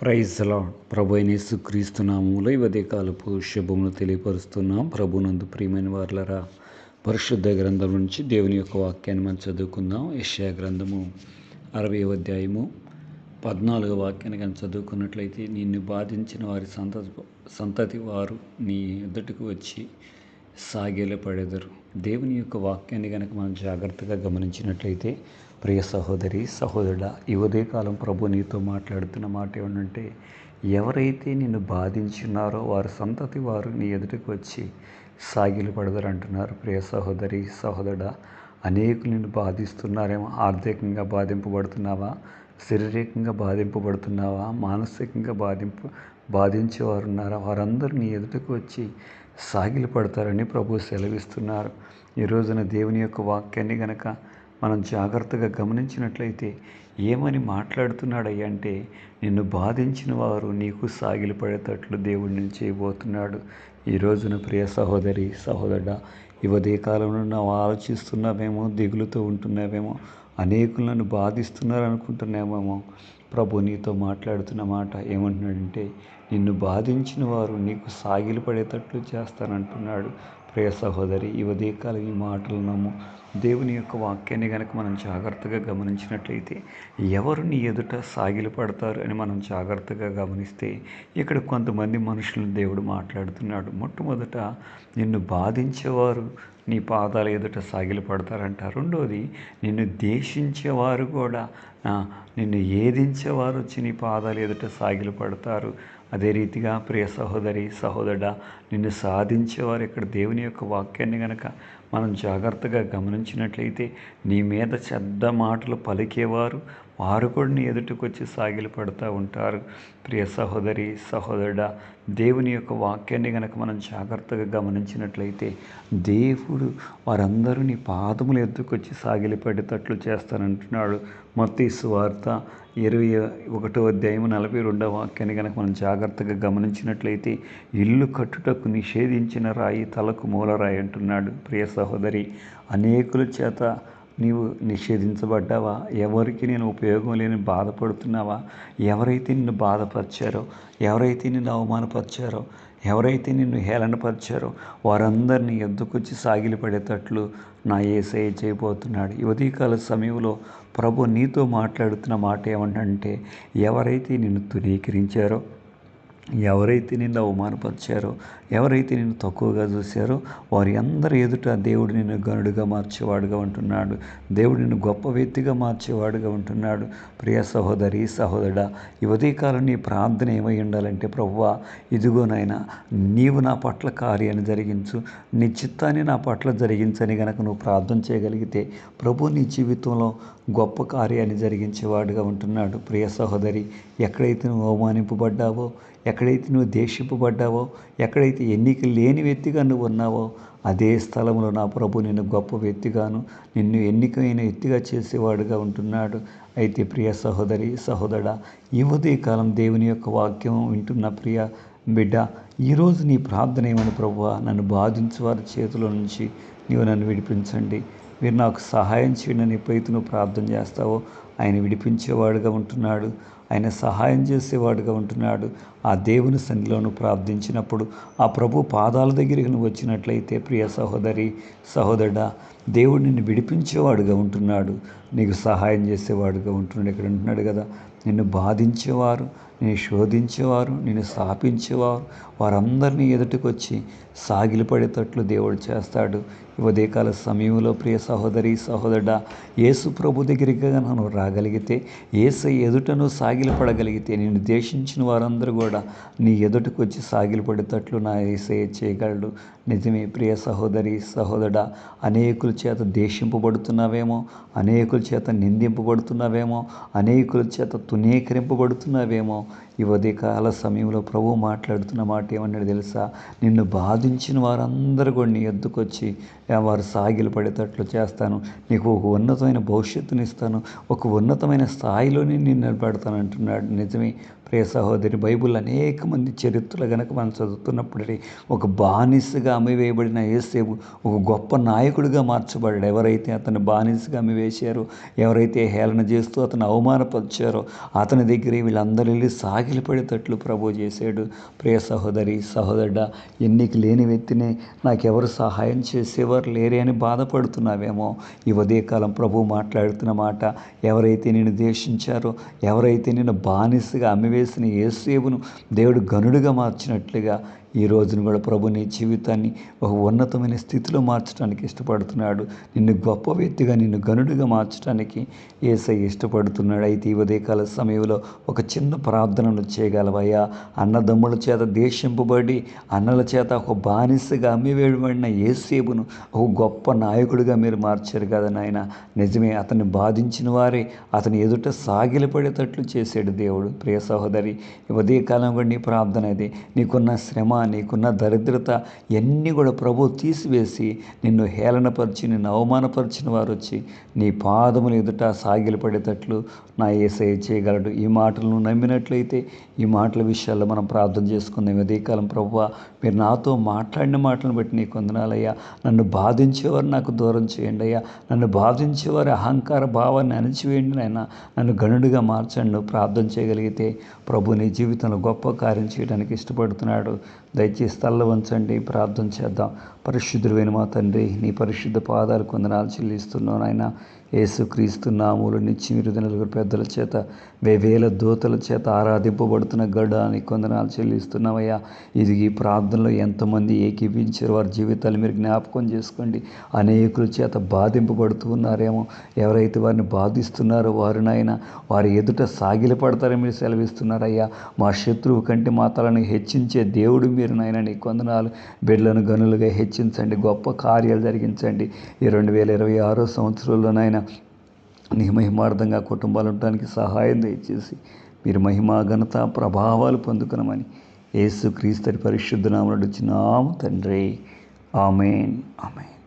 Praise lord ప్రభు అయినేసు యేసుక్రీస్తు ఇవదే కాలపు శుభములు తెలియపరుస్తున్నాం. ప్రభునందు ప్రియమైన వార్లరా పరిశుద్ధ గ్రంథం నుంచి దేవుని యొక్క వాక్యాన్ని మనం చదువుకుందాం. యెషయా గ్రంథము అరవై అధ్యాయము పద్నాలుగు వాక్యాన్ని కానీ చదువుకున్నట్లయితే నిన్ను బాధించిన వారి సంతతి సంతతి వారు నీ ఎదుటికి వచ్చి సాగేలా పడేదారు దేవుని యొక్క వాక్యాన్ని కనుక మనం జాగ్రత్తగా గమనించినట్లయితే ప్రియ సహోదరి సహోదరుడా ఈ ఉదయకాలం ప్రభు నీతో మాట్లాడుతున్న మాట ఏమంటే ఎవరైతే నిన్ను బాధించున్నారో వారి సంతతి వారు నీ ఎదుటికి వచ్చి సాగిలు పడదరు అంటున్నారు. ప్రియ సహోదరి సహోదరుడా అనేకులు నిన్ను బాధిస్తున్నారేమో ఆర్థికంగా బాధింపబడుతున్నావా శారీరకంగా బాధింపబడుతున్నావా మానసికంగా బాధింపు బాధించేవారు ఉన్నారా వారందరూ నీ ఎదుటకు వచ్చి సాగిలు పడతారని ప్రభు సెలవిస్తున్నారు. ఈ రోజున దేవుని యొక్క వాక్యాన్ని గనక మనం జాగ్రత్తగా గమనించినట్లయితే ఏమని మాట్లాడుతున్నాడయ్య అంటే నిన్ను బాధించిన వారు నీకు సాగిలి పడేటట్లు దేవుడిని చేయబోతున్నాడు. ఈ రోజున ప్రియ సహోదరి సహోదరుడ ఇవదే కాలంలో నువ్వు ఆలోచిస్తున్నావేమో దిగులుతో ఉంటున్నావేమో అనేకులను బాధిస్తున్నారు అనుకుంటున్నామేమో ప్రభు నీతో మాట్లాడుతున్న మాట ఏమంటున్నాడంటే నిన్ను బాధించిన వారు నీకు సాగిలి పడేటట్లు చేస్తానంటున్నాడు. ప్రియ సహోదరి ఈ ఉదయకాలం ఈ మాటలు నమ్ము. దేవుని యొక్క వాక్యాన్ని కనుక మనం జాగ్రత్తగా గమనించినట్లయితే ఎవరు నీ ఎదుట సాగిలి పడతారు అని మనం జాగ్రత్తగా గమనిస్తే ఇక్కడ కొంతమంది మనుషులను దేవుడు మాట్లాడుతున్నాడు. మొట్టమొదట నిన్ను బాధించేవారు నీ పాదాల ఎదుట సాగిలి పడతారంట. రెండోది నిన్ను దేశించేవారు కూడా నిన్ను ఏదించేవారు వచ్చి నీ పాదాల ఎదుట సాగిలి పడతారు. అదే రీతిగా ప్రియ సహోదరి సహోదరుడ నిన్ను సాధించేవారు ఇక్కడ దేవుని యొక్క వాక్యాన్ని గనక మనం జాగ్రత్తగా గమనించినట్లయితే నీ మీద చెడ్డ మాటలు పలికేవారు వారు కూడా నీ ఎదుటికి వచ్చి సాగిలి పడుతూ ఉంటారు. ప్రియ సహోదరి సహోదరుడ దేవుని యొక్క వాక్యాన్ని కనుక మనం జాగ్రత్తగా గమనించినట్లయితే దేవుడు వారందరూ నీ పాదములు ఎద్దుకొచ్చి సాగిలి పడేటట్లు చేస్తానంటున్నాడు. మత్తీసు వార్త ఇరవై ఒకటో అధ్యాయం నలభై రెండవ వాక్యాన్ని కనుక మనం జాగ్రత్తగా గమనించినట్లయితే ఇల్లు కట్టుటకు నిషేధించిన రాయి తలకు మూలరాయి అంటున్నాడు. ప్రియ సహోదరి అనేకుల చేత నీవు నిషేధించబడ్డావా? ఎవరికి నేను ఉపయోగం లేని బాధపడుతున్నావా? ఎవరైతే నిన్ను బాధపరిచారో ఎవరైతే నిన్ను అవమానపరిచారో ఎవరైతే నిన్ను హేళనపరిచారో వారందరినీ ఎద్దుకొచ్చి సాగిలి పడేటట్లు నా ఏసఐ చేయబోతున్నాడు. యువతీకాల సమయంలో ప్రభు నీతో మాట్లాడుతున్న మాట ఏమంటే ఎవరైతే నిన్ను తునీకరించారో ఎవరైతే నిన్ను అవమానపరిచారో ఎవరైతే నిన్ను తక్కువగా చూశారో వారి అందరి ఎదుట దేవుడు నిన్ను గనుడుగా మార్చేవాడుగా ఉంటున్నాడు. దేవుడు నిన్ను గొప్ప వ్యక్తిగా మార్చేవాడుగా ఉంటున్నాడు. ప్రియ సహోదరి సహోదరుడ ఈ ఉదయకాలం నీ ప్రార్థన ఏమై ఉండాలంటే ప్రభువా ఇదిగోనైనా నీవు నా పట్ల కార్యాన్ని జరిగించు. నీ చిత్తాన్ని నా పట్ల జరిగించని గనక నువ్వు ప్రార్థన చేయగలిగితే ప్రభు నీ జీవితంలో గొప్ప కార్యాన్ని జరిగించేవాడుగా ఉంటున్నాడు. ప్రియ సహోదరి ఎక్కడైతే నువ్వు అవమానింపబడ్డావో ఎక్కడైతే నువ్వు దేశింపబడ్డావో ఎక్కడైతే ఎన్నిక లేని వ్యక్తిగా నువ్వు ఉన్నావో అదే స్థలంలో నా ప్రభు నిన్ను గొప్ప వ్యక్తిగాను నిన్ను ఎన్నికైన వ్యక్తిగా చేసేవాడుగా ఉంటున్నాడు. అయితే ప్రియ సహోదరి సహోదర ఈ ఉదయకాలం దేవుని యొక్క వాక్యం వింటున్న ప్రియ బిడ్డ ఈరోజు నీ ప్రార్థన ఏమని ప్రభు నన్ను బాధించే వారి చేతిలో నుంచి నీవు నన్ను విడిపించండి. మీరు నాకు సహాయం చేయండి ఎప్పుడైతే నువ్వు ప్రార్థన చేస్తావో ఆయన విడిపించేవాడుగా ఉంటున్నాడు. ఆయన సహాయం చేసేవాడుగా ఉంటున్నాడు. ఆ దేవుని సన్నిలోను ప్రార్థించినప్పుడు ఆ ప్రభు పాదాల దగ్గరికి నువ్వు వచ్చినట్లయితే ప్రియ సహోదరి సహోదరుడా దేవుడు నిన్ను విడిపించేవాడుగా ఉంటున్నాడు. నీకు సహాయం చేసేవాడుగా ఉంటున్నాడు. ఇక్కడ ఉంటున్నాడు కదా నిన్ను బాధించేవారు నేను శోధించేవారు నేను స్థాపించేవారు. వారందరినీ ఎదుటికొచ్చి సాగిలిపడేటట్లు దేవుడు చేస్తాడు. ఉదయకాల సమయంలో ప్రియ సహోదరి సహోదరుడ యేసు ప్రభు దగ్గరికి నన్ను రాగలిగితే ఏసై ఎదుటను సాగిలపడగలిగితే నేను దేశించిన వారందరూ కూడా నీ ఎదుటకు వచ్చి సాగిలపడేటట్లు నా ఏసై చేయగలడు. నిజమే ప్రియ సహోదరి సహోదరుడ అనేకుల చేత దేశింపబడుతున్నావేమో అనేకుల చేత నిందింపబడుతున్నావేమో అనేకుల చేత తునీకరింపబడుతున్నావేమో ఈ ఉదయకాల సమయంలో ప్రభు మాట్లాడుతున్న మాట ఏమన్నాడు తెలుసా? నిన్ను బాధించిన వారందరూ కూడా నీ ఎద్దుకొచ్చి వారు సాగిలు పడేటట్లు చేస్తాను. నీకు ఒక ఉన్నతమైన భవిష్యత్తుని ఇస్తాను ఒక ఉన్నతమైన స్థాయిలోనే నేను నిలబెడతాను అంటున్నాడు. నిజమే. ప్రియ సహోదరి బైబుల్ అనేక మంది చరిత్రలు గనక మనం చదువుతున్నప్పుడు ఒక బానిసగా అమ్మివేయబడిన ఏసేపు ఒక గొప్ప నాయకుడిగా మార్చబడ్డాడు. ఎవరైతే అతను బానిసగా అమ్మివేశారో ఎవరైతే హేళన చేస్తూ అతను అవమానపరిచారో అతని దగ్గర వీళ్ళందరూ వెళ్ళి సాగిలపడేటట్లు ప్రభు చేశాడు. ప్రియ సహోదరి సహోదరుడ ఎన్నిక లేని వ్యక్తిని నాకెవరు సహాయం చేసేవారు లేరే అని బాధపడుతున్నావేమో. ఈ ఉదయకాలం ప్రభు మాట్లాడుతున్న మాట ఎవరైతే నేను దేశించారో ఎవరైతే నేను బానిసగా అమ్మివేసిన ఏసేవును దేవుడు గనుడుగా మార్చినట్లుగా ఈ రోజున కూడా ప్రభు నీ జీవితాన్ని ఒక ఉన్నతమైన స్థితిలో మార్చడానికి ఇష్టపడుతున్నాడు. నిన్ను గొప్ప వ్యక్తిగా నిన్ను గనుడిగా మార్చడానికి ఏసై ఇష్టపడుతున్నాడు. అయితే ఈ ఉదయకాల సమయంలో ఒక చిన్న ప్రార్థనను చేయగలవయ్యా. అన్నదమ్ముల చేత దేశింపబడి అన్నల చేత ఒక బానిసగా అమ్మివేయబడిన ఏసేపును ఒక గొప్ప నాయకుడిగా మీరు మార్చారు కదా నాయన. నిజమే అతన్ని బాధించిన వారే అతని ఎదుట సాగిలపడేటట్లు చేశాడు దేవుడు. ప్రియ సహోదరి ఉదయకాలం కూడా నీ ప్రార్థన అది నీకున్న శ్రమ నీకున్న దరిద్రత ఇవన్నీ కూడా ప్రభు తీసివేసి నిన్ను హేళనపరిచి నిన్ను అవమానపరిచిన వారు వచ్చి నీ పాదములు ఎదుట సాగిలపడేటట్లు నా ఏసై చేయగలడు. ఈ మాటలను నమ్మినట్లయితే ఈ మాటల విషయాల్లో మనం ప్రార్థన చేసుకుందాం. ఉదయకాలం ప్రభు మీరు నాతో మాట్లాడిన మాటలను బట్టి నీకు వందనాలయ్యా నన్ను బాధించేవారు నాకు దూరం చేయండి అయ్యా. నన్ను బాధించేవారి అహంకార భావాన్ని అణిచివేయండి నాయన. నన్ను గనుడిగా మార్చండి. ప్రార్థన చేయగలిగితే ప్రభు నీ జీవితంలో గొప్ప కార్యం చేయడానికి ఇష్టపడుతున్నాడు. దయచేసి తల్ల వంచండి ప్రార్థన చేద్దాం. పరిశుద్ధుడైన మా తండ్రి నీ పరిశుద్ధ పాదాలు కొందనాలు చెల్లిస్తున్నాను ఆయన యేసుక్రీస్తు నామూలు నిత్యం ఇరుది నలుగురు పెద్దల చేత వేవేల దూతల చేత ఆరాధింపబడుతున్న గడ్డానికి కొందనాలు చెల్లిస్తున్నామయ్యా. ఇది ఈ ప్రార్థనలో ఎంతమంది ఏకీపించారు. వారి జీవితాలు మీరు జ్ఞాపకం చేసుకోండి. అనేకుల చేత బాధింపబడుతూ ఉన్నారేమో. ఎవరైతే వారిని బాధిస్తున్నారో వారి నాయన వారి ఎదుట సాగిలపడతారని మీరు సెలవిస్తున్నారయ్యా. మా శత్రువు కంటే మా తలను హెచ్చించే దేవుడు మీరు నాయన. నీ కొందనాలు బిడ్డలను గనులుగా హెచ్చించండి. గొప్ప కార్యాలు జరిగించండి. ఈ రెండు వేల ఇరవై ఆరో సంవత్సరంలో నాయన నీ మహిమార్థంగా కుటుంబాలు ఉండడానికి సహాయం దయచేసి మీరు మహిమ ఘనత ప్రభావాలు పొందుకునమని యేసు క్రీస్తు పరిశుద్ధ నామడు ఆమె తండ్రి. ఆమెన్. ఆమెన్.